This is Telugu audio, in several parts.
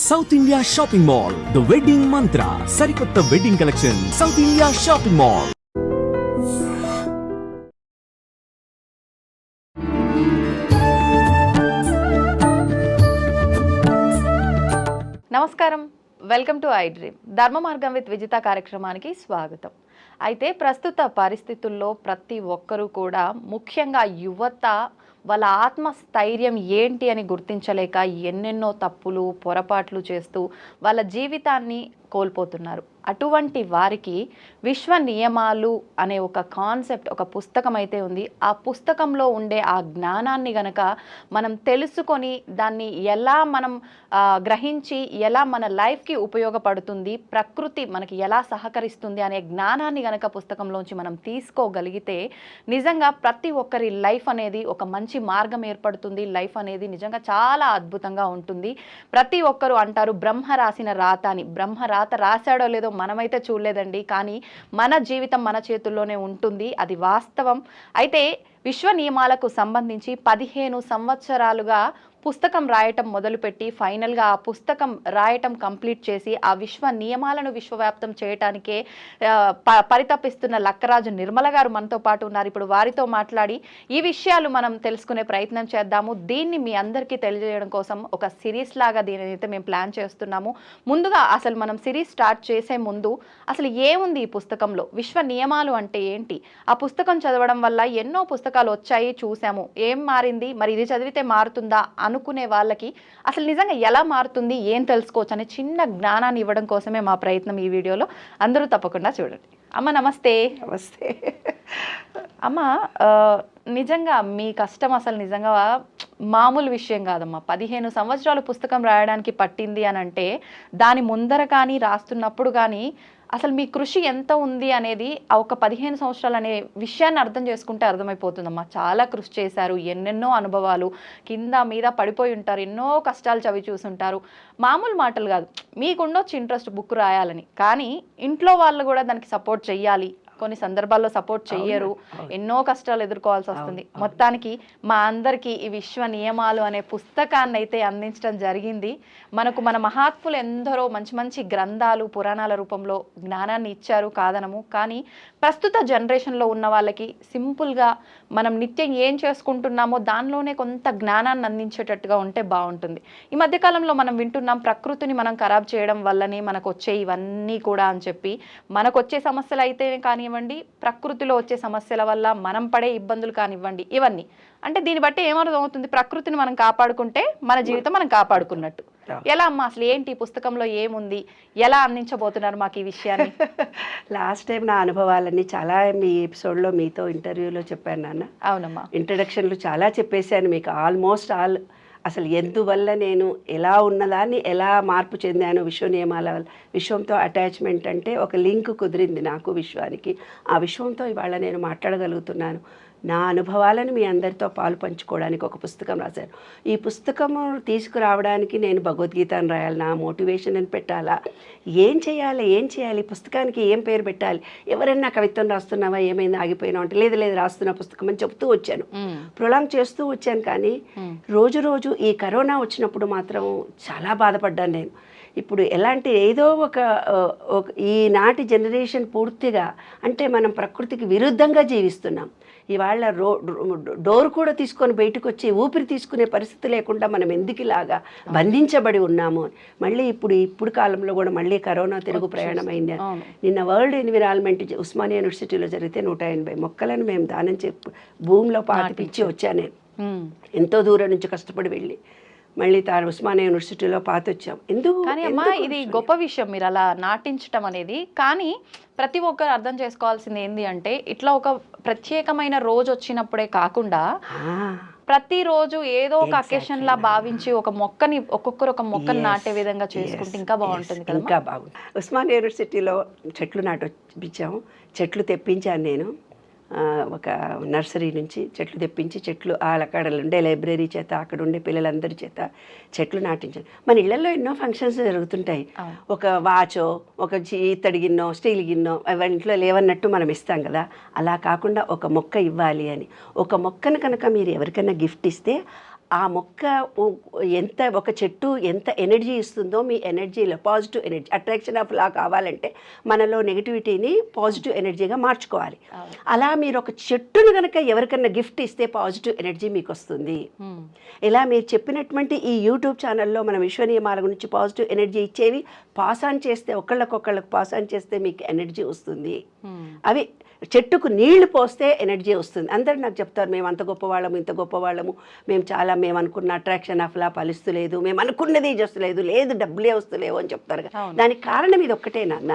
South India shopping mall the wedding Mantra సరికొత్త wedding collection South India shopping mall నమస్కారం. Welcome to I dream Dharma Margam with Vijitha కార్యక్రమానికి స్వాగతం. అయితే ప్రస్తుత పరిస్థితుల్లో ప్రతి ఒక్కరూ కూడా ముఖ్యంగా యువత వాళ్ళ ఆత్మస్థైర్యం ఏంటి అని గుర్తించలేక ఎన్నెన్నో తప్పులు పొరపాట్లు చేస్తూ వాళ్ళ జీవితాన్ని కోల్పోతున్నారు. అటువంటి వారికి విశ్వ నియమాలు అనే ఒక కాన్సెప్ట్ ఒక పుస్తకం అయితే ఉంది. ఆ పుస్తకంలో ఉండే ఆ జ్ఞానాన్ని గనక మనం తెలుసుకొని దాన్ని ఎలా మనం గ్రహించి ఎలా మన లైఫ్కి ఉపయోగపడుతుంది ప్రకృతి మనకి ఎలా సహకరిస్తుంది అనే జ్ఞానాన్ని గనక పుస్తకంలోంచి మనం తీసుకోగలిగితే నిజంగా ప్రతి ఒక్కరి లైఫ్ అనేది ఒక మంచి మార్గం ఏర్పడుతుంది. లైఫ్ అనేది నిజంగా చాలా అద్భుతంగా ఉంటుంది. ప్రతి ఒక్కరు అంటారు బ్రహ్మ రాసిన రాత అని. బ్రహ్మ రాత రాశాడో లేదో మనమైతే చూడలేదండి. కానీ మన జీవితం మన చేతుల్లోనే ఉంటుంది. అది వాస్తవం. అయితే విశ్వ నియమాలకు సంబంధించి పదిహేను సంవత్సరాలుగా పుస్తకం రాయటం మొదలుపెట్టి ఫైనల్గా ఆ పుస్తకం రాయటం కంప్లీట్ చేసి ఆ విశ్వ నియమాలను విశ్వవ్యాప్తం చేయటానికే ప- పరితపిస్తున్న లక్కరాజు నిర్మల గారు మనతో పాటు ఉన్నారు. ఇప్పుడు వారితో మాట్లాడి ఈ విషయాలు మనం తెలుసుకునే ప్రయత్నం చేద్దాము. దీన్ని మీ అందరికీ తెలియజేయడం కోసం ఒక సిరీస్ లాగా దీనిని అయితే మేము ప్లాన్ చేస్తున్నాము. ముందుగా అసలు మనం సిరీస్ స్టార్ట్ చేసే ముందు అసలు ఏముంది ఈ పుస్తకంలో? విశ్వ నియమాలు అంటే ఏంటి? ఆ పుస్తకం చదవడం వల్ల ఎన్నో పుస్తకాలు వచ్చాయి చూసాము. ఏం మారింది? మరి ఇది చదివితే మారుతుందా? అనుకునే వాళ్ళకి అసలు నిజంగా ఎలా మారుతుంది ఏం తెలుసుకోవచ్చు అనే చిన్న జ్ఞానాన్ని ఇవ్వడం కోసమే మా ప్రయత్నం ఈ వీడియోలో. అందరూ తప్పకుండా చూడండి. అమ్మ నమస్తే. నమస్తే. అమ్మ నిజంగా మీ కష్టం అసలు నిజంగా మామూలు విషయం కాదమ్మా. పదిహేను సంవత్సరాలు పుస్తకం రాయడానికి పట్టింది అని అంటే దాని ముందర కానీ రాస్తున్నప్పుడు కానీ అసలు మీ కృషి ఎంత ఉంది అనేది ఆ ఒక పదిహేను సంవత్సరాలు అనే విషయాన్ని అర్థం చేసుకుంటే అర్థమైపోతుందమ్మా. చాలా కృషి చేశారు. ఎన్నెన్నో అనుభవాలు కింద మీద పడిపోయి ఉంటారు. ఎన్నో కష్టాలు చవి చూసుంటారు. మామూలు మాటలు కాదు. మీకుండొచ్చు ఇంట్రెస్ట్ బుక్ రాయాలని. కానీ ఇంట్లో వాళ్ళు కూడా దానికి సపోర్ట్ చెయ్యాలి. కొన్ని సందర్భాల్లో సపోర్ట్ చెయ్యరు. ఎన్నో కష్టాలు ఎదుర్కోవాల్సి వస్తుంది. మొత్తానికి మా అందరికీ ఈ విశ్వ నియమాలు అనే పుస్తకాన్ని అయితే అందించడం జరిగింది. మనకు మన మహాత్ములు ఎందరో మంచి మంచి గ్రంథాలు పురాణాల రూపంలో జ్ఞానాన్ని ఇచ్చారు కాదనము. కానీ ప్రస్తుత జనరేషన్లో ఉన్న వాళ్ళకి సింపుల్గా మనం నిత్యం ఏం చేసుకుంటున్నామో దానిలోనే కొంత జ్ఞానాన్ని అందించేటట్టుగా ఉంటే బాగుంటుంది. ఈ మధ్యకాలంలో మనం వింటున్నాం ప్రకృతిని మనం ఖరాబ్ చేయడం వల్లనే మనకు వచ్చే ఇవన్నీ కూడా అని చెప్పి. మనకు వచ్చే సమస్యలు అయితే కానివ్వండి ప్రకృతిలో వచ్చే సమస్యల వల్ల మనం పడే ఇబ్బందులు కానివ్వండి ఇవన్నీ. అంటే దీన్ని బట్టి ఏమర్థం అవుతుంది ప్రకృతిని మనం కాపాడుకుంటే మన జీవితం మనం కాపాడుకున్నట్టు. ఎలా అమ్మా అసలు ఏంటి పుస్తకంలో ఏముంది? ఎలా అందించబోతున్నారు మాకు ఈ విషయాన్ని? లాస్ట్ టైం నా అనుభవాలన్నీ చాలా మీ ఎపిసోడ్లో మీతో ఇంటర్వ్యూలో చెప్పాను నాన్న. అవునమ్మా. ఇంట్రడక్షన్లు చాలా చెప్పేశాను మీకు ఆల్మోస్ట్ ఆల్ అసలు ఎందువల్ల నేను ఎలా ఉన్నదాన్ని ఎలా మార్పు చెందాను విశ్వ నియమాల వల్ల? విశ్వంతో అటాచ్మెంట్ అంటే ఒక లింక్ కుదిరింది నాకు విశ్వానికి. ఆ విశ్వంతో ఇవాళ నేను మాట్లాడగలుగుతున్నాను. నా అనుభవాలను మీ అందరితో పాలు పంచుకోవడానికి ఒక పుస్తకం రాశాను ఈ పుస్తకము తీసుకురావడానికి నేను భగవద్గీతను రాయాలి నా మోటివేషన్ అని పెట్టాలా? ఏం చేయాలి? ఏం చేయాలి? పుస్తకానికి ఏం పేరు పెట్టాలి? ఎవరైనా కవిత్వం రాస్తున్నావా? ఏమైంది? ఆగిపోయినావు అంటే లేదు లేదు రాస్తున్న పుస్తకం అని చెప్తూ వచ్చాను. ప్రొలాంగ్ చేస్తూ వచ్చాను కానీ రోజు రోజు ఈ కరోనా వచ్చినప్పుడు మాత్రం చాలా బాధపడ్డాను నేను. ఇప్పుడు ఎలాంటి ఏదో ఒక ఈనాటి జనరేషన్ పూర్తిగా అంటే మనం ప్రకృతికి విరుద్ధంగా జీవిస్తున్నాం. ఇవాళ రో డోర్ కూడా తీసుకొని బయటకు వచ్చి ఊపిరి తీసుకునే పరిస్థితి లేకుండా మనం ఎందుకు ఇలాగా బంధించబడి ఉన్నాము. మళ్ళీ ఇప్పుడు ఇప్పుడు కాలంలో కూడా మళ్ళీ కరోనా తిరుగు ప్రయాణం అయింది. నిన్న వరల్డ్ ఎన్విరాన్మెంట్ ఉస్మానియా యూనివర్సిటీలో జరిగితే నూట ఎనభై మొక్కలను మేము దానం చెప్పి భూమిలో పాతిపిచ్చి వచ్చాను నేను. ఉమ్. ఎంతో దూరం నుంచి కష్టపడి వెళ్ళి. మళ్ళీ తాను ఉస్మానియా యూనివర్సిటీలో పాత వచ్చాం ఎందుకు? కానీ అమ్మా ఇది గొప్ప విషయం మీరు అలా నాటించటం అనేది. కానీ ప్రతి ఒక్కరు అర్థం చేసుకోవాల్సింది ఏంది అంటే ఇట్లా ఒక ప్రత్యేకమైన రోజు వచ్చినప్పుడే కాకుండా ప్రతిరోజు ఏదో ఒక. అకేషన్ లా భావించి ఒక మొక్కని ఒక్కొక్కరు ఒక మొక్కని నాటే విధంగా చేసుకుంటే ఇంకా బాగుంటుంది ఇంకా బాగుంది. ఉస్మానియా యూనివర్సిటీలో చెట్లు నాటిపించాము చెట్లు తెప్పించాను నేను. ఒక నర్సరీ నుంచి చెట్లు తెప్పించి చెట్లు ఆ అక్కడ ఉండే లైబ్రరీ చేత అక్కడ ఉండే పిల్లలందరి చేత చెట్లు నాటించాను మన ఇళ్ళలో ఎన్నో ఫంక్షన్స్ జరుగుతుంటాయి. ఒక వాచో ఒక ఇత్తడి గిన్నో స్టీల్ గిన్నో అవి ఇంట్లో లేవన్నట్టు మనం ఇస్తాం కదా. అలా కాకుండా ఒక మొక్క ఇవ్వాలి అని. ఒక మొక్కను కనుక మీరు ఎవరికైనా గిఫ్ట్ ఇస్తే ఆ మొక్క ఎంత ఒక చెట్టు ఎంత ఎనర్జీ ఇస్తుందో మీ ఎనర్జీలో positive energy attraction of law కావాలంటే మనలో నెగిటివిటీని పాజిటివ్ ఎనర్జీగా మార్చుకోవాలి. అలా మీరు ఒక చెట్టును కనుక ఎవరికన్నా గిఫ్ట్ ఇస్తే పాజిటివ్ ఎనర్జీ మీకు వస్తుంది ఇలా మీరు చెప్పినటువంటి ఈ యూట్యూబ్ ఛానల్లో మన విశ్వ నియమాల గురించి పాజిటివ్ ఎనర్జీ ఇచ్చేవి పాస్ ఆన్ చేస్తే ఒకళ్ళకొకళ్ళకు పాస్ ఆన్ చేస్తే మీకు ఎనర్జీ వస్తుంది. అవి చెట్టుకు నీళ్ళు పోస్తే ఎనర్జీ వస్తుంది. అందరు నాకు చెప్తారు మేము అంత గొప్పవాళ్ళము ఇంత గొప్పవాళ్ళము. మేము చాలా మేము అనుకున్న అట్రాక్షన్ ఆఫ్ లా ఫలిస్తలేదు మేము అనుకున్నది చేస్తలేదు లేదు. డబ్బులే వస్తలేవు అని చెప్తారు. దానికి కారణం ఇది ఒక్కటే నాన్న.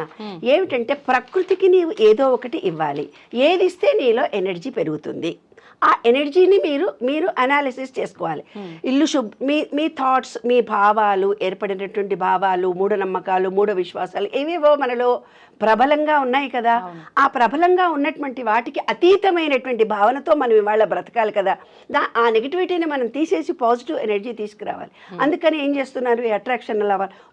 ఏమిటంటే ప్రకృతికి నీవు ఏదో ఒకటి ఇవ్వాలి. ఏది ఇస్తే నీలో ఎనర్జీ పెరుగుతుంది. ఆ ఎనర్జీని మీరు మీరు అనాలిసిస్ చేసుకోవాలి. ఇల్లు శుభ్ మీ మీ థాట్స్ మీ భావాలు ఏర్పడినటువంటి భావాలు మూఢనమ్మకాలు మూఢ విశ్వాసాలు ఏవేవో మనలో ప్రబలంగా ఉన్నాయి కదా. ఆ ప్రబలంగా ఉన్నటువంటి వాటికి అతీతమైనటువంటి భావనతో మనం ఇవాళ బ్రతకాలి కదా. దా ఆ నెగిటివిటీని మనం తీసేసి పాజిటివ్ ఎనర్జీ తీసుకురావాలి. అందుకని ఏం చేస్తున్నారు? ఈ అట్రాక్షన్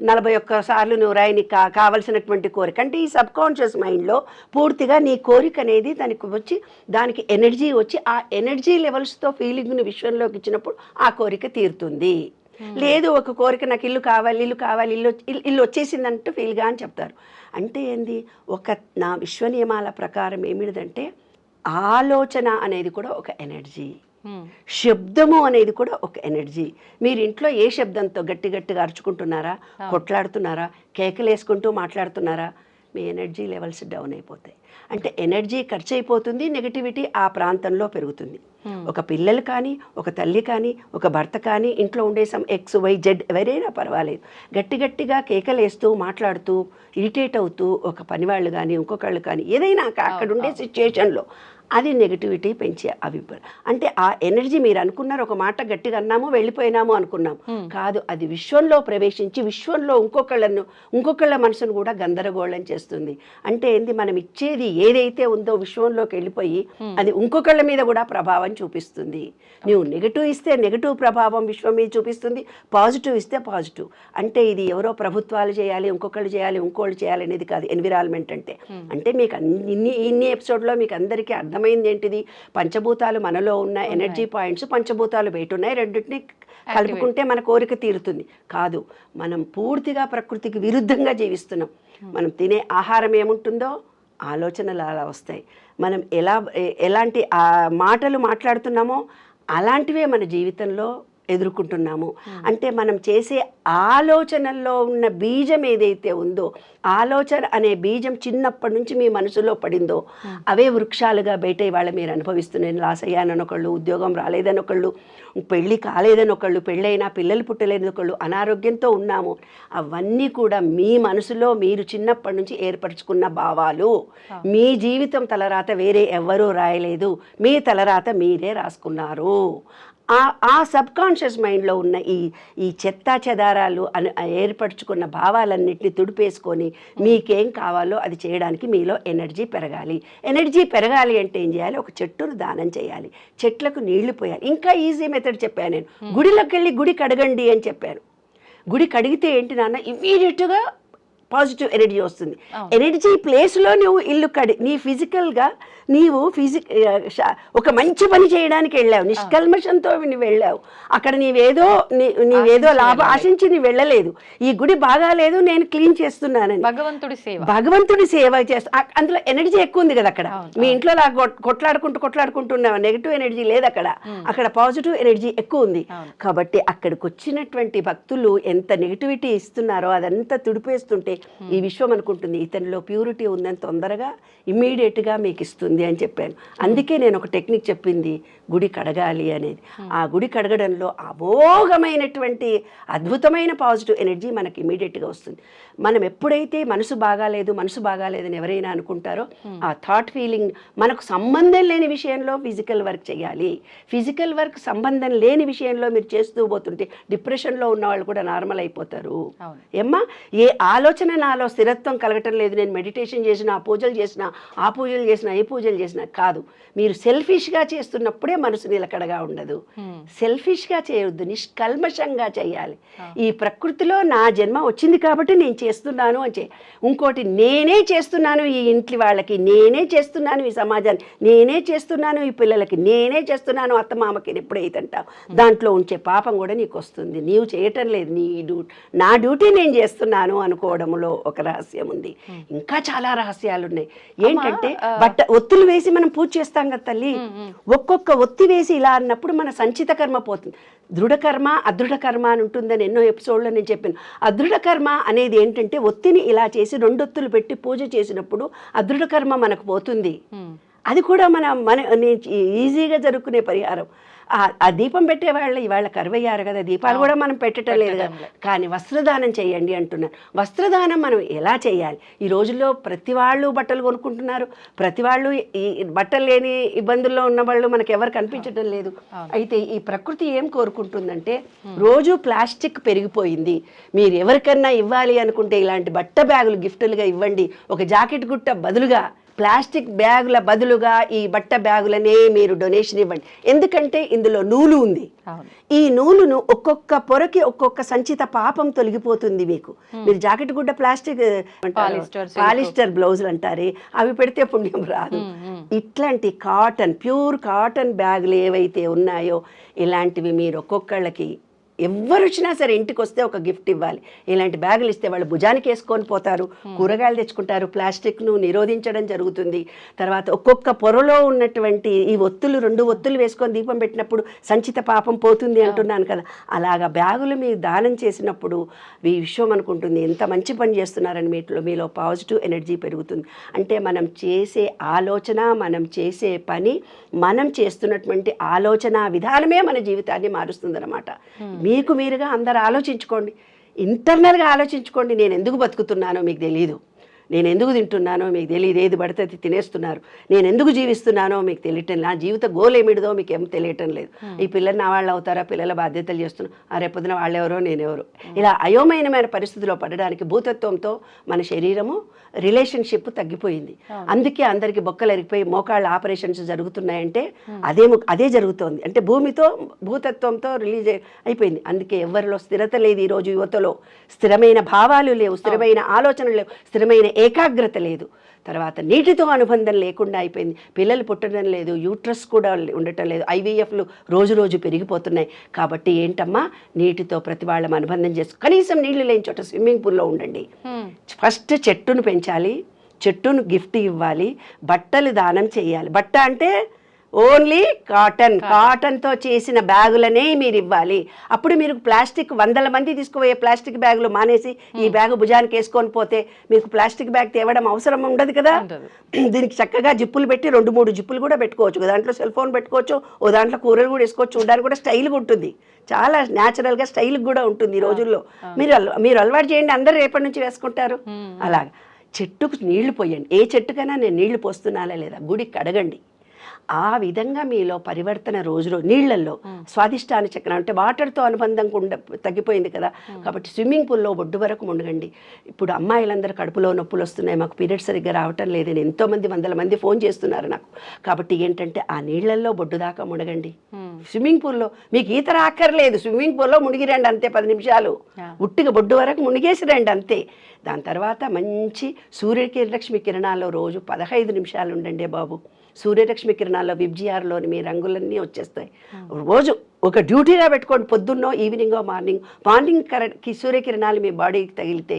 నలభై ఒక్క సార్లు నువ్వు రాయి నీకు కా- కావలసినటువంటి కోరిక. అంటే ఈ సబ్ కాన్షియస్ మైండ్లో పూర్తిగా నీ కోరిక అనేది దానికి వచ్చి దానికి ఎనర్జీ వచ్చి ఆ ఎనర్జీ లెవెల్స్తో ఫీలింగ్ని విశ్వంలోకి ఇచ్చినప్పుడు ఆ కోరిక తీరుతుంది. లేదు ఒక కోరిక నాకు ఇల్లు కావాలి ఇల్లు కావాలి ఇల్లు ఇల్లు- వచ్చేసిందంటూ ఫీల్గా అని చెప్తారు. అంటే ఏంది? ఒక నా విశ్వ నియమాల ప్రకారం ఏమిటిదంటే ఆలోచన అనేది కూడా ఒక ఎనర్జీ. శబ్దము అనేది కూడా ఒక ఎనర్జీ. మీరు ఇంట్లో ఏ శబ్దంతో గట్టి గట్టిగా అరుచుకుంటున్నారా? కొట్లాడుతున్నారా? కేకలేసుకుంటూ మాట్లాడుతున్నారా? మీ ఎనర్జీ లెవెల్స్ డౌన్ అయిపోతాయి. అంటే ఎనర్జీ ఖర్చు అయిపోతుంది నెగటివిటీ ఆ ప్రాంతంలో పెరుగుతుంది. ఒక పిల్లలు కానీ ఒక తల్లి కానీ ఒక భర్త కానీ ఇంట్లో ఉండే సమ్ ఎక్స్ వై జెడ్ ఎవరైనా పర్వాలేదు. గట్టి గట్టిగా కేకలేస్తూ మాట్లాడుతూ ఇరిటేట్ అవుతూ ఒక పనివాళ్ళు కానీ ఇంకొకళ్ళు కానీ ఏదైనా అక్క- అక్కడ ఉండే సిచ్యుయేషన్లో అది నెగిటివిటీ పెంచే అభిప్రాయం. అంటే ఆ ఎనర్జీ మీరు అనుకున్నారు ఒక మాట గట్టిగా అన్నాము వెళ్ళిపోయినాము అనుకున్నాం కాదు అది విశ్వంలో ప్రవేశించి విశ్వంలో ఇంకొకళ్ళను ఇంకొకళ్ళ మనసును కూడా గందరగోళం చేస్తుంది. అంటే ఏంది మనం ఇచ్చేది ఏదైతే ఉందో విశ్వంలోకి వెళ్ళిపోయి అది ఇంకొకళ్ళ మీద కూడా ప్రభావం చూపిస్తుంది. నువ్వు నెగిటివ్ ఇస్తే నెగిటివ్ ప్రభావం విశ్వం మీద చూపిస్తుంది పాజిటివ్ ఇస్తే పాజిటివ్ అంటే ఇది ఎవరో ప్రభుత్వాలు చేయాలి ఇంకొకళ్ళు చేయాలి ఇంకోళ్ళు చేయాలి అనేది కాదు ఎన్విరాన్మెంట్ అంటే. అంటే మీకు అన్ని ఇన్ని ఇన్ని ఎపిసోడ్లో మీకు అందరికీ అర్థమైంది ఏంటిది పంచభూతాలు మనలో ఉన్న ఎనర్జీ పాయింట్స్ పంచభూతాలు బయట ఉన్నాయి రెండింటిని కలుపుకుంటే మన కోరిక తీరుతుంది. కాదు మనం పూర్తిగా ప్రకృతికి విరుద్ధంగా జీవిస్తున్నాం. మనం తినే ఆహారం ఏముంటుందో ఆలోచనలు అలా వస్తాయి. మనం ఎలా ఎలాంటి ఆ మాటలు మాట్లాడుతున్నామో అలాంటివే మన జీవితంలో ఎదుర్కొంటున్నాము. అంటే మనం చేసే ఆలోచనల్లో ఉన్న బీజం ఏదైతే ఉందో ఆలోచన అనే బీజం చిన్నప్పటి నుంచి మీ మనసులో పడిందో అవే వృక్షాలుగా బయట ఇవాళ మీరు అనుభవిస్తున్నాను లాస్ అయ్యానని ఒకళ్ళు ఉద్యోగం రాలేదని ఒకళ్ళు పెళ్ళి కాలేదని ఒకళ్ళు పెళ్ళైనా పిల్లలు పుట్టలేని ఒకళ్ళు అనారోగ్యంతో ఉన్నాము. అవన్నీ కూడా మీ మనసులో మీరు చిన్నప్పటి నుంచి ఏర్పరచుకున్న భావాలు. మీ జీవితం తలరాత వేరే ఎవ్వరూ రాయలేదు. మీ తలరాత మీరే రాసుకున్నారు. ఆ ఆ సబ్ కాన్షియస్ మైండ్లో ఉన్న ఈ ఈ చెత్త చెదారాలు అని ఏర్పరచుకున్న భావాలన్నింటినీ తుడిపేసుకొని మీకేం కావాలో అది చేయడానికి మీలో ఎనర్జీ పెరగాలి. ఎనర్జీ పెరగాలి అంటే ఏం చేయాలి? ఒక చెట్టును దానం చేయాలి. చెట్లకు నీళ్ళు పోయాలి. ఇంకా ఈజీ మెథడ్ చెప్పాను నేను. గుడిలోకి వెళ్ళి గుడి కడగండి అని చెప్పాను గుడి కడిగితే ఏంటి నాన్న? ఇమీడియట్గా పాజిటివ్ ఎనర్జీ వస్తుంది. ఎనర్జీ ప్లేస్లో నువ్వు ఇల్లు కడి నీ ఫిజికల్గా నీవు ఫిజిక్ ఒక మంచి పని చేయడానికి వెళ్ళావు. నిష్కల్మషంతో నువ్వు వెళ్ళావు. అక్కడ నీవేదో నీవేదో లాభం ఆశించి నీ వెళ్ళలేదు. ఈ గుడి బాగాలేదు నేను క్లీన్ చేస్తున్నానని. భగవంతుడి సేవ. భగవంతుడి సేవ చేస్తా అందులో ఎనర్జీ ఎక్కువ ఉంది కదా అక్కడ. మీ ఇంట్లో కొట్లాడుకుంటూ కొట్లాడుకుంటున్నావు? నెగిటివ్ ఎనర్జీ లేదు అక్కడ. అక్కడ పాజిటివ్ ఎనర్జీ ఎక్కువ ఉంది. కాబట్టి అక్కడికి వచ్చినటువంటి భక్తులు ఎంత నెగిటివిటీ ఇస్తున్నారో అదంతా తుడిపేస్తుంటే ఈ విశ్వం అనుకుంటుంది ఇతనిలో ప్యూరిటీ ఉందని తొందరగా immediate గా మీకు ఇస్తుంది అని చెప్పాను. అందుకే నేను ఒక టెక్నిక్ చెప్పింది గుడి కడగాలి అనేది. ఆ గుడి కడగడంలో అమోఘమైనటువంటి అద్భుతమైన పాజిటివ్ ఎనర్జీ మనకి ఇమీడియట్గా వస్తుంది. మనం ఎప్పుడైతే మనసు బాగాలేదు మనసు బాగాలేదని ఎవరైనా అనుకుంటారో ఆ థాట్ ఫీలింగ్ మనకు సంబంధం లేని విషయంలో ఫిజికల్ వర్క్ చేయాలి. ఫిజికల్ వర్క్ సంబంధం లేని విషయంలో మీరు చేస్తూ పోతుంటే డిప్రెషన్లో ఉన్న వాళ్ళు కూడా నార్మల్ అయిపోతారు. ఏమ్మా? ఏ ఆలోచన నాలో స్థిరత్వం కలగటం లేదు. నేను మెడిటేషన్ చేసిన ఆ పూజలు చేసిన ఆ పూజలు చేసిన ఏ పూజలు చేసిన కాదు. మీరు సెల్ఫిష్గా చేస్తున్నప్పుడే మనసు నిలకడగా ఉండదు. సెల్ఫిష్గా చేయొద్దు. నిష్కల్మషంగా చేయాలి. ఈ ప్రకృతిలో నా జన్మ వచ్చింది కాబట్టి నేను చేస్తున్నాను అని చే ఇంకోటి నేనే చేస్తున్నాను ఈ ఇంటి వాళ్ళకి నేనే చేస్తున్నాను ఈ సమాజానికి నేనే చేస్తున్నాను ఈ పిల్లలకి నేనే చేస్తున్నాను అత్తమామకి ఎప్పుడైతే అంటావు దాంట్లో ఉంచే పాపం కూడా నీకు వస్తుంది. నీవు చేయటం లేదు. నీ డ్యూటీ నా డ్యూటీ నేను చేస్తున్నాను అనుకోవడంలో ఒక రహస్యం ఉంది. ఇంకా చాలా రహస్యాలు ఉన్నాయి. ఏంటంటే బట్ట ఒత్తులు వేసి మనం పూజ చేస్తాం కదా తల్లి ఒక్కొక్క ఒత్తి వేసి ఇలా అన్నప్పుడు మన సంచిత కర్మ పోతుంది. దృఢ కర్మ అదృఢ కర్మ అని ఉంటుందని ఎన్నో ఎపిసోడ్లో నేను చెప్పాను. అదృఢ కర్మ అనేది ఏంటంటే ఒత్తిని ఇలా చేసి రెండు ఒత్తులు పెట్టి పూజ చేసినప్పుడు అదృఢ కర్మ మనకు పోతుంది. అది కూడా మన మన ఈజీగా జరుపుకునే పరిహారం. ఆ- దీపం పెట్టే వాళ్ళు ఇవాళ కరువయ్యారు కదా దీపాలు కూడా మనం పెట్టడం లేదు కదా. కానీ వస్త్రదానం చేయండి అంటున్నారు. వస్త్రదానం మనం ఎలా చేయాలి? ఈ రోజుల్లో ప్రతి వాళ్ళు బట్టలు కొనుక్కుంటున్నారు. ప్రతి వాళ్ళు ఈ బట్టలు లేని ఇబ్బందుల్లో ఉన్న వాళ్ళు మనకి ఎవరు కనిపించడం లేదు. అయితే ఈ ప్రకృతి ఏం కోరుకుంటుందంటే రోజు ప్లాస్టిక్ పెరిగిపోయింది. మీరు ఎవరికన్నా ఇవ్వాలి అనుకుంటే ఇలాంటి బట్ట బ్యాగులు గిఫ్టులుగా ఇవ్వండి. ఒక జాకెట్ గుట్ట బదులుగా ప్లాస్టిక్ బ్యాగుల బదులుగా ఈ బట్ట బ్యాగులనే మీరు డొనేషన్ ఇవ్వండి. ఎందుకంటే ఇందులో నూలు ఉంది. ఈ నూలును ఒక్కొక్క పొరకి ఒక్కొక్క సంచిత పాపం తొలగిపోతుంది మీకు. మీరు జాకెట్ గుడ్డ ప్లాస్టిక్. పాలిస్టర్ బ్లౌజులు అంటారే అవి పెడితే పుణ్యం రాదు. ఇట్లాంటి కాటన్ ప్యూర్ కాటన్ బ్యాగులు ఏవైతే ఉన్నాయో ఇలాంటివి మీరు ఒక్కొక్కళ్ళకి ఎవ్వరు వచ్చినా సరే ఇంటికి వస్తే ఒక గిఫ్ట్ ఇవ్వాలి. ఇలాంటి బ్యాగులు ఇస్తే వాళ్ళు భుజానికి వేసుకొని పోతారు. కూరగాయలు తెచ్చుకుంటారు. ప్లాస్టిక్ను నిరోధించడం జరుగుతుంది. తర్వాత ఒక్కొక్క పొరలో ఉన్నటువంటి ఈ ఒత్తులు రెండు ఒత్తులు వేసుకొని దీపం పెట్టినప్పుడు సంచిత పాపం పోతుంది అంటున్నాను కదా. అలాగా బ్యాగులు మీరు దానం చేసినప్పుడు ఈ విశ్వం అనుకుంటుంది. ఎంత మంచి పని చేస్తున్నారని మీలో మీలో పాజిటివ్ ఎనర్జీ పెరుగుతుంది. అంటే మనం చేసే ఆలోచన మనం చేసే పని మనం చేస్తున్నటువంటి ఆలోచన విధానమే మన జీవితాన్ని మారుస్తుందన్నమాట. మీకు మీరుగా అందరు ఆలోచించుకోండి. ఇంటర్నల్గా ఆలోచించుకోండి. నేను ఎందుకు బతుకుతున్నానో మీకు తెలియదు నేను ఎందుకు తింటున్నానో మీకు తెలియదు ఏది పడితే అది తినేస్తున్నారు. నేను ఎందుకు జీవిస్తున్నానో మీకు తెలియటం నా జీవిత గోల్ ఏమిటిదో మీకు ఏం తెలియటం లేదు. ఈ పిల్లలు నా వాళ్ళు అవుతారా? పిల్లల బాధ్యతలు చేస్తున్నారు ఆ రేపొద్దున వాళ్ళెవరో నేనెవరో ఇలా అయోమయమైన పరిస్థితిలో పడడానికి భూతత్వంతో మన శరీరము రిలేషన్షిప్ తగ్గిపోయింది. అందుకే అందరికి బొక్కలు ఎరిగిపోయి మోకాళ్ళ ఆపరేషన్స్ జరుగుతున్నాయంటే అదే అదే జరుగుతోంది. అంటే భూమితో భూతత్వంతో రిలీజ్ అయిపోయింది. అందుకే ఎవరిలో స్థిరత లేదు ఈ రోజు యువతలో. స్థిరమైన భావాలు లేవు స్థిరమైన ఆలోచనలు లేవు స్థిరమైన ఏకాగ్రత లేదు. తర్వాత నీటితో అనుబంధం లేకుండా అయిపోయింది. పిల్లలు పుట్టడం లేదు యూట్రస్ కూడా ఉండటం లేదు. ఐవీఎఫ్లు రోజు రోజు పెరిగిపోతున్నాయి. కాబట్టి ఏంటమ్మా? నీటితో ప్రతి వాళ్ళం అనుబంధం చేసుకో కనీసం నీళ్ళు లేని చోట స్విమ్మింగ్ పూల్లో ఉండండి. ఫస్ట్ చెట్టును పెంచాలి చెట్టును గిఫ్ట్ ఇవ్వాలి బట్టలు దానం చేయాలి. బట్ట అంటే ఓన్లీ కాటన్. కాటన్తో చేసిన బ్యాగులనే మీరు ఇవ్వాలి. అప్పుడు మీరు ప్లాస్టిక్ వందల మంది తీసుకుపోయే ప్లాస్టిక్ బ్యాగులు మానేసి ఈ బ్యాగు భుజానికి వేసుకొని పోతే మీకు ప్లాస్టిక్ బ్యాగ్ తేవడం అవసరం ఉండదు కదా. దీనికి చక్కగా జిప్పులు పెట్టి రెండు మూడు జిప్పులు కూడా పెట్టుకోవచ్చు దాంట్లో సెల్ ఫోన్ పెట్టుకోవచ్చు ఓ దాంట్లో కూరలు కూడా వేసుకోవచ్చు చూడడానికి కూడా స్టైల్గా ఉంటుంది. చాలా న్యాచురల్గా స్టైల్ కూడా ఉంటుంది ఈ రోజుల్లో. మీరు మీరు అలవాటు చేయండి అందరు రేపటి నుంచి వేసుకుంటారు. అలాగా. చెట్టుకు నీళ్ళు పోయండి. ఏ చెట్టుకైనా నేను నీళ్ళు పోస్తున్నానా లేదా? గుడికి అడగండి. ఆ విధంగా మీలో పరివర్తన రోజు రోజు నీళ్ళలో స్వాదిష్టాన చక్రం అంటే వాటర్తో అనుబంధం ఉండ తగ్గిపోయింది కదా. కాబట్టి స్విమ్మింగ్ పూల్లో ఒడ్డు వరకు మునగండి. ఇప్పుడు అమ్మాయిలందరూ కడుపులో నొప్పులు వస్తున్నాయి. మాకు పీరియడ్స్ సరిగ్గా రావటం లేదని ఎంతోమంది వందల మంది ఫోన్ చేస్తున్నారు నాకు. కాబట్టి ఏంటంటే ఆ నీళ్ళలో బొడ్డు దాకా మునగండి. స్విమ్మింగ్ పూల్లో మీకు ఈత రాక్కర్లేదు స్విమ్మింగ్ పూల్లో మునిగి రండి అంతే పది నిమిషాలు. ఉట్టిగా బొడ్డు వరకు మునిగేసి రండి అంతే. దాని తర్వాత మంచి సూర్యకిరలక్ష్మి కిరణాల్లో రోజు పదహైదు నిమిషాలు ఉండండి బాబు. సూర్యరశ్మి కిరణాల్లో విబ్జిఆర్లోని మీ రంగులన్నీ వచ్చేస్తాయి. రోజు ఒక డ్యూటీగా పెట్టుకోండి పొద్దున్నో ఈవినింగో మార్నింగ్ మార్నింగ్ కరెక్ట్ సూర్యకిరణాలు మీ బాడీకి తగిలితే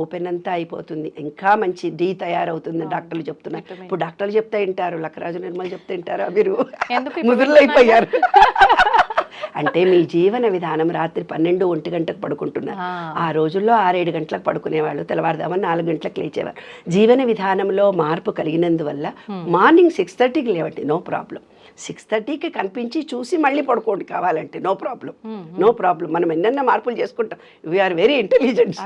ఓపెన్ అంతా అయిపోతుంది. ఇంకా మంచి డీ తయారవుతుంది డాక్టర్లు చెప్తున్నారు. ఇప్పుడు డాక్టర్లు చెప్తే వింటారు లక్కరాజు నిర్మల్ చెప్తే వింటారా మీరు? ముదురులు అయిపోయారు అంటే మీ జీవన విధానం రాత్రి పన్నెండు ఒంటి గంటకు పడుకుంటున్నారు. ఆ. రోజుల్లో ఆరేడు గంటలకు పడుకునేవాళ్ళు తెల్లవారుదామని నాలుగు గంటలకు లేచేవారు. జీవన విధానంలో మార్పు కలిగినందువల్ల మార్నింగ్ సిక్స్ థర్టీకి లేవండి నో ప్రాబ్లం. సిక్స్ థర్టీకి కనిపించి చూసి మళ్ళీ పడుకోండి కావాలంటే నో ప్రాబ్లం. No problem. మనం ఎన్నెన్న మార్పులు చేసుకుంటాం. వీఆర్ వెరీ ఇంటెలిజెంట్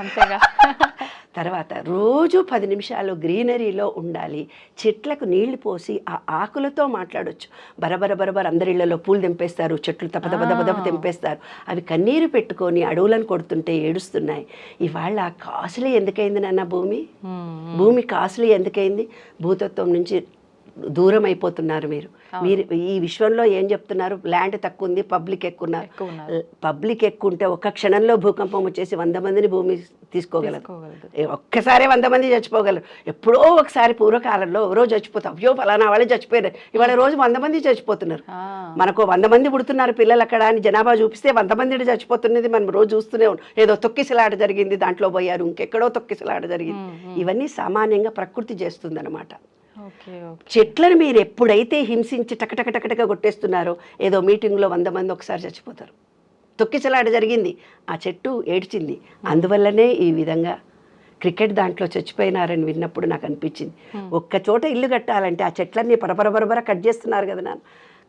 తర్వాత రోజు పది నిమిషాలు గ్రీనరీలో ఉండాలి. చెట్లకు నీళ్ళు పోసి ఆ ఆకులతో మాట్లాడొచ్చు. బరబర బరబర అందరిళ్ళలో పూలు తెంపేస్తారు. చెట్లు తప తప తెంపేస్తారు. అవి కన్నీరు పెట్టుకొని అడవులను కొడుతుంటే ఏడుస్తున్నాయి. ఇవాళ కాసులీ ఎందుకైంది నాన్న భూమి? భూమి కాసులీ ఎందుకైంది? భూతత్వం నుంచి దూరం అయిపోతున్నారు మీరు మీరు ఈ విశ్వంలో ఏం చెప్తున్నారు? ల్యాండ్ తక్కువ ఉంది పబ్లిక్ ఎక్కువ ఉన్నారు. పబ్లిక్ ఎక్కువ ఉంటే ఒక్క క్షణంలో భూకంపం వచ్చేసి వంద మందిని భూమి. ఏ ఒక్కసారి వంద మంది చచ్చిపోగలరు. ఎప్పుడో ఒకసారి పూర్వకాలంలో ఎవరో చచ్చిపోతాం అయ్యో ఫలానా వాళ్ళే చచ్చిపోయారు. ఇవాళ రోజు వంద మంది చచ్చిపోతున్నారు. మనకు వంద మంది పుడుతున్నారు పిల్లలు అక్కడ అని జనాభా చూపిస్తే వంద మంది చచ్చిపోతున్నది మనం రోజు చూస్తూనే ఉన్నాం. ఏదో తొక్కిసలాట జరిగింది దాంట్లో పోయారు ఇంకెక్కడో తొక్కిసలాట జరిగింది. ఇవన్నీ సామాన్యంగా ప్రకృతి చేస్తుందన్నమాట. చెట్లను మీరు ఎప్పుడైతే హింసించి టకటక టకటక కొట్టేస్తున్నారో ఏదో మీటింగ్లో వంద మంది ఒకసారి చచ్చిపోతారు. తొక్కిసలాట జరిగింది ఆ చెట్టు ఏడ్చింది. అందువల్లనే ఈ విధంగా క్రికెట్ దాంట్లో చచ్చిపోయినారని విన్నప్పుడు నాకు అనిపించింది. ఒక్క చోట ఇల్లు కట్టాలంటే ఆ చెట్లన్నీ పరపర పరపర కట్ చేస్తున్నారు కదా నాన్న.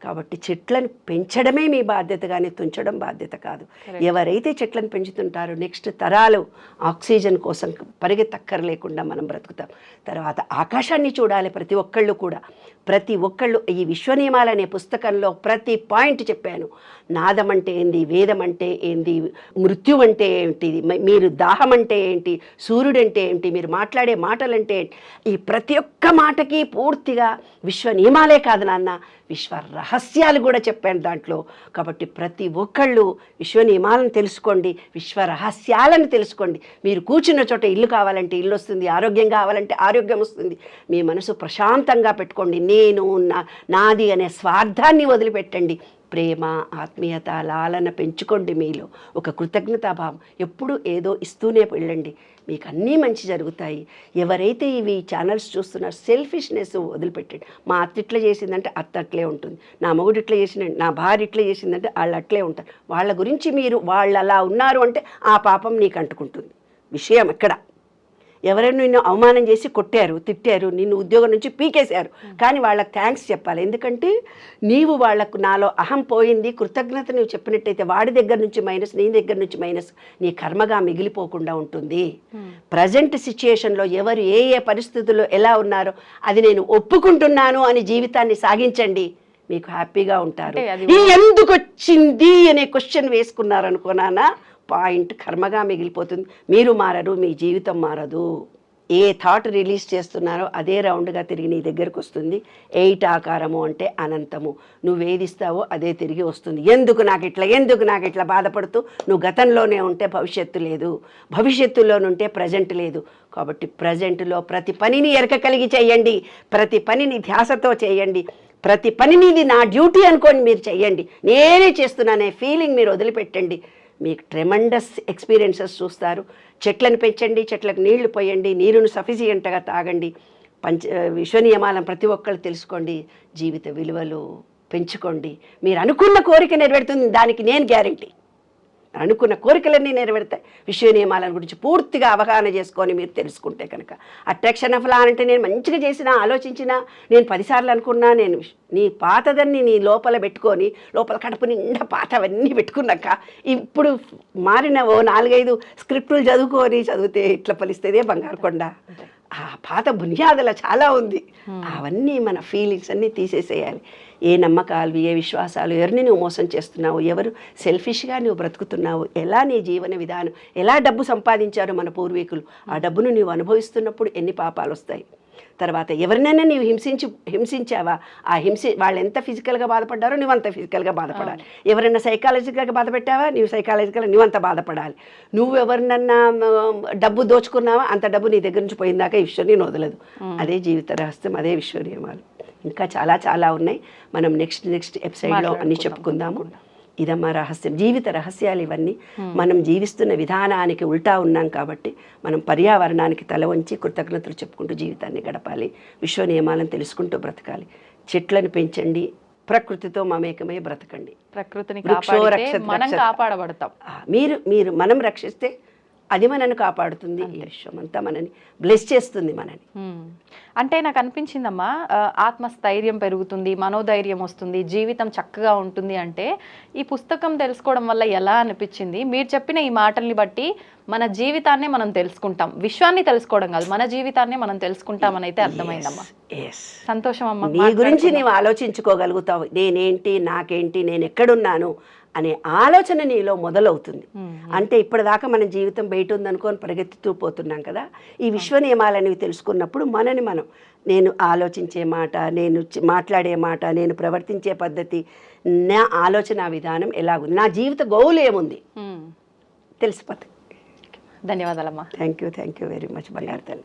కాబట్టి చెట్లను పెంచడమే మీ బాధ్యత కానీ తుంచడం బాధ్యత కాదు. ఎవరైతే చెట్లను పెంచుతుంటారో నెక్స్ట్ తరాలు ఆక్సిజన్ కోసం పరిగెత్తక్కర లేకుండా మనం బ్రతుకుతాం. తర్వాత ఆకాశాన్ని చూడాలి ప్రతి ఒక్కళ్ళు కూడా. ప్రతి ఒక్కళ్ళు ఈ విశ్వనియమాలు అనే పుస్తకంలో ప్రతి పాయింట్ చెప్పాను. నాదం అంటే ఏంది? వేదం అంటే ఏంది? మృత్యు అంటే ఏంటి? మీరు దాహం అంటే ఏంటి? సూర్యుడు అంటే ఏంటి? మీరు మాట్లాడే మాటలంటే ఏంటి? ఈ ప్రతి ఒక్క మాటకి పూర్తిగా విశ్వ నియమాలే కాదు నాన్న. విశ్వ రహస్యాలు కూడా చెప్పాను దాంట్లో. కాబట్టి ప్రతి ఒక్కళ్ళు విశ్వ నియమాలను తెలుసుకోండి విశ్వ రహస్యాలను తెలుసుకోండి. మీరు కూర్చున్న చోట ఇల్లు కావాలంటే ఇల్లు వస్తుంది ఆరోగ్యం కావాలంటే ఆరోగ్యం వస్తుంది. మీ మనసు ప్రశాంతంగా పెట్టుకోండి. నేను నా నాది అనే స్వార్థాన్ని వదిలిపెట్టండి. ప్రేమ ఆత్మీయత లాలన పెంచుకోండి మీలో. ఒక కృతజ్ఞతాభావం. ఎప్పుడు ఏదో ఇస్తూనే వెళ్ళండి. మీకు అన్నీ మంచి జరుగుతాయి. ఎవరైతే ఇవి ఛానల్స్ చూస్తున్నారో సెల్ఫిష్నెస్ వదిలిపెట్టండి. మా అత్త ఇట్లా చేసిందంటే అత్త అట్లే ఉంటుంది. నా మొగుడు ఇట్లా చేసిందంటే నా భార్య ఇట్లా చేసిందంటే వాళ్ళు అట్లే ఉంటారు. వాళ్ళ గురించి మీరు వాళ్ళు అలా ఉన్నారు అంటే ఆ పాపం నీకు అంటుకుంటుంది. విషయం ఎక్కడ? ఎవరైనా నిన్ను అవమానం చేసి కొట్టారు తిట్టారు నిన్ను ఉద్యోగం నుంచి పీకేశారు. కానీ వాళ్ళకి థ్యాంక్స్ చెప్పాలి. ఎందుకంటే నీవు వాళ్ళకు నాలో అహం పోయింది కృతజ్ఞత నువ్వు చెప్పినట్టయితే వాడి దగ్గర నుంచి మైనస్ నీ దగ్గర నుంచి మైనస్ నీ కర్మగా మిగిలిపోకుండా ఉంటుంది. ప్రజెంట్ సిచ్యుయేషన్లో ఎవరు ఏ ఏ పరిస్థితుల్లో ఎలా ఉన్నారో అది నేను ఒప్పుకుంటున్నాను అని జీవితాన్ని సాగించండి. మీకు హ్యాపీగా ఉంటారు. ఎందుకు వచ్చింది అనే క్వశ్చన్ వేసుకున్నారనుకో నాన్న పాయింట్ కర్మగా మిగిలిపోతుంది. మీరు మారరు మీ జీవితం మారదు. ఏ థాట్ రిలీజ్ చేస్తున్నారో అదే రౌండ్గా తిరిగి నీ దగ్గరకు వస్తుంది. ఎయిట్ ఆకారము అంటే అనంతము. నువ్వు వేధిస్తావో అదే తిరిగి వస్తుంది. ఎందుకు నాకు ఇట్లా ఎందుకు నాకు ఇట్లా బాధపడుతూ నువ్వు గతంలోనే ఉంటే భవిష్యత్తు లేదు. భవిష్యత్తులోనుంటే ప్రజెంట్ లేదు. కాబట్టి ప్రజెంట్లో ప్రతి పనిని ఎరక కలిగి చేయండి. ప్రతి పనిని ధ్యాసతో చేయండి. ప్రతి పనిని ఇది నా డ్యూటీ అనుకోని మీరు చేయండి. నేనే చేస్తున్నానే ఫీలింగ్ మీరు వదిలిపెట్టండి. మీకు ట్రెమండస్ ఎక్స్పీరియన్సెస్ చూస్తారు. చెట్లను పెంచండి చెట్లకు నీళ్ళు పోయండి నీరును సఫిషియంట్గా తాగండి. పంచ విశ్వ నియమాలను ప్రతి ఒక్కళ్ళు తెలుసుకోండి జీవిత విలువలు పెంచుకోండి. మీరు అనుకున్న కోరిక నెరవేరుతుంది దానికి నేను గ్యారంటీ అనుకున్న కోరికలన్నీ నెరవేరుతాయి. విశ్వ నియమాల గురించి పూర్తిగా అవగాహన చేసుకొని మీరు తెలుసుకుంటే కనుక. అట్రాక్షన్ ఆఫ్ లా అంటే నేను మంచిగా చేసినా ఆలోచించినా నేను పదిసార్లు అనుకున్నా నేను విష్- నీ పాతదన్ని నీ లోపల పెట్టుకొని లోపల కడుపు నిండా పాతవన్నీ పెట్టుకున్నాక ఇప్పుడు మారిన ఓ నాలుగైదు స్క్రిప్టులు చదువుకొని చదివితే ఇట్లా ఫలిస్తేదే బంగారు కొండ. ఆ పాత బునియాదుల చాలా ఉంది. అవన్నీ మన ఫీలింగ్స్ అన్నీ తీసేసేయాలి. ఏ నమ్మకాలు ఏ విశ్వాసాలు ఎవరిని నువ్వు మోసం చేస్తున్నావు ఎవరు సెల్ఫిష్గా నువ్వు బ్రతుకుతున్నావు ఎలా నీ జీవన విధానం ఎలా డబ్బు సంపాదించారు మన పూర్వీకులు ఆ డబ్బును నువ్వు అనుభవిస్తున్నప్పుడు ఎన్ని పాపాలు వస్తాయి? తర్వాత ఎవరినైనా నీవు హింసించి హింసించావా? ఆ హింసి వాళ్ళు ఎంత ఫిజికల్గా బాధపడ్డారో నువ్వు అంత ఫిజికల్గా బాధపడాలి. ఎవరైనా సైకాలజికల్గా బాధపెట్టావా? నువ్వు సైకాలజికల్గా నువ్వు అంత బాధపడాలి. నువ్వు ఎవరినన్నా డబ్బు దోచుకున్నావా? అంత డబ్బు నీ దగ్గర నుంచి పోయిందాక ఈశ్వర్ నేను వదలదు. అదే జీవిత రహస్యం అదే విశ్వ నియమాలు ఇంకా చాలా చాలా ఉన్నాయి. మనం నెక్స్ట్ నెక్స్ట్ ఎపిసైడ్లో అన్ని చెప్పుకుందాము. ఇదమ్మా రహస్యం. జీవిత రహస్యాలు ఇవన్నీ. మనం జీవిస్తున్న విధానానికి ఉల్టా ఉన్నాం కాబట్టి మనం పర్యావరణానికి తల వంచి కృతజ్ఞతలు చెప్పుకుంటూ జీవితాన్ని గడపాలి. విశ్వ నియమాలను తెలుసుకుంటూ బ్రతకాలి. చెట్లను పెంచండి. ప్రకృతితో మమేకమై బ్రతకండి. ప్రకృతిని మనం. కాపాడబడతాం. మీరు మీరు మనం రక్షిస్తే అది మనని కాపాడుతుంది ఈ విశ్వం అంతా మనని బ్లెస్ చేస్తుంది మనని. అంటే నాకు అనిపించిందమ్మా ఆత్మస్థైర్యం పెరుగుతుంది మనోధైర్యం వస్తుంది జీవితం చక్కగా ఉంటుంది అంటే ఈ పుస్తకం తెలుసుకోవడం వల్ల ఎలా అనిపించింది? మీరు చెప్పిన ఈ మాటల్ని బట్టి మన జీవితాన్నే మనం తెలుసుకుంటాం. విశ్వాన్ని తెలుసుకోవడం కాదు మన జీవితాన్నే మనం తెలుసుకుంటామని అయితే అర్థమైందమ్మా. సంతోషం అమ్మా నీ గురించి నీవు ఆలోచించుకోగలుగుతావు. నేనేంటి నాకేంటి నేను ఎక్కడున్నాను అనే ఆలోచన నీలో మొదలవుతుంది. అంటే ఇప్పటిదాకా మన జీవితం బయట ఉందనుకొని పరిగెత్తుతూ పోతున్నాం కదా. ఈ విశ్వ నియమాలనేవి తెలుసుకున్నప్పుడు మనని మనం నేను ఆలోచించే మాట నేను మాట్లాడే మాట నేను ప్రవర్తించే పద్ధతి నా ఆలోచన విధానం ఎలాగుంది? నా జీవిత గోల్ ఏముంది. తెలిసిపోతుంది ధన్యవాదాలమ్మా. Thank you thank you very much బంగారు తల్లి.